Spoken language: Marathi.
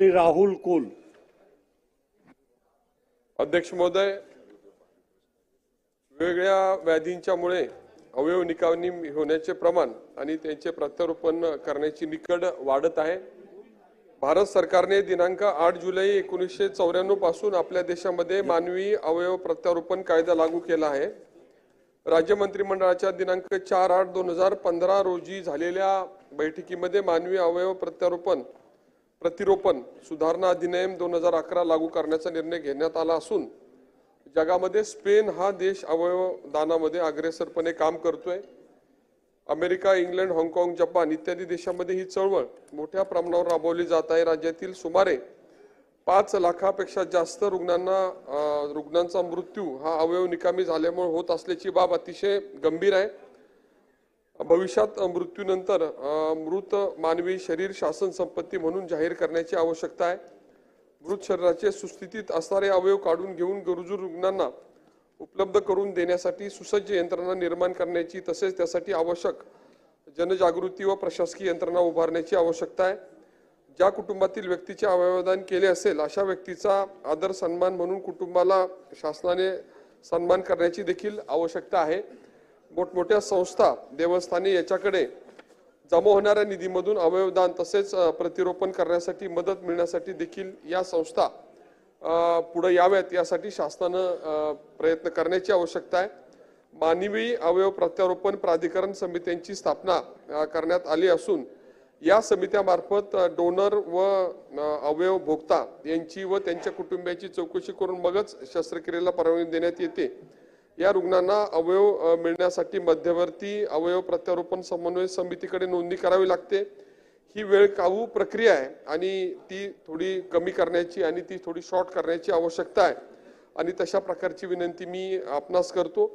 श्री राहुल कुल. अध्यक्ष महोदय वेगवेगळ्या व्याधींच्यामुळे अवयव निकामी होण्याचे प्रमाण आणि त्यांचे प्रत्यारोपण करण्याची निकड वाढत आहे. भारत सरकारने दिनांक आठ जुलै एकोणीसशे चौऱ्याण्णवपासून आपल्या देशामध्ये मानवी अवयव प्रत्यारोपण कायदा लागू केला आहे. राज्य मंत्रिमंडळाच्या दिनांक चार आठ दोन हजार पंधरा रोजी झालेल्या बैठकीमध्ये मानवी अवयव प्रत्यारोपण प्रतिरोपण सुधारणा अधिनियम दोन हजार अकरा लागू करण्याचा निर्णय घेण्यात आला असून जगामध्ये स्पेन हा देश अवयव दानामध्ये अग्रेसरपणे काम करतोय. अमेरिका इंग्लंड हाँगकाँग जपान इत्यादी देशांमध्ये ही चळवळ मोठ्या प्रमाणावर राबवली जात आहे. राज्यातील सुमारे पाच लाखापेक्षा जास्त रुग्णांना रुग्णांचा मृत्यू हा अवयव निकामी झाल्यामुळे होत असल्याची बाब अतिशय गंभीर आहे. भविष्यात मृत्यूनंतर मृत मानवी शरीर शासन संपत्ती म्हणून जाहीर करण्याची आवश्यकता आहे. मृत शरीराचे सुस्थितीत असणारे अवयव काढून घेऊन गरजू रुग्णांना उपलब्ध करून देण्यासाठी सुसज्ज यंत्रणा निर्माण करण्याची तसेच त्यासाठी आवश्यक जनजागृती व प्रशासकीय यंत्रणा उभारण्याची आवश्यकता आहे. ज्या कुटुंबातील व्यक्तीचे अवयवदान केले असेल अशा व्यक्तीचा आदर सन्मान म्हणून कुटुंबाला शासनाने सन्मान करण्याची देखील आवश्यकता आहे. मोठमोठ्या संस्था देवस्थाने याच्याकडे जमा होणाऱ्या निधीमधून अवयवदान तसेच प्रतिरोपण करण्यासाठी मदत मिळण्यासाठी देखील या संस्था पुढे याव्यात यासाठी शासनानं प्रयत्न करण्याची आवश्यकता आहे. मानवी अवयव प्रत्यारोपण प्राधिकरण समित्यांची स्थापना करण्यात आली असून या समित्यामार्फत डोनर व अवयव भोक्ता यांची व त्यांच्या कुटुंबियाची चौकशी करून मगच शस्त्रक्रियेला परवानगी देण्यात येते. या रुग्णांना अवयव मिळण्यासाठी मध्यवर्ती अवयव प्रत्यारोपण समन्वय समितीकडे नोंदणी करावी लागते. ही वेळ काऊ प्रक्रिया आहे आणि ती थोडी कमी करण्याची आणि ती थोडी शॉर्ट करण्याची आवश्यकता आहे. आणि तशा प्रकारची विनंती मी आपणास करतो.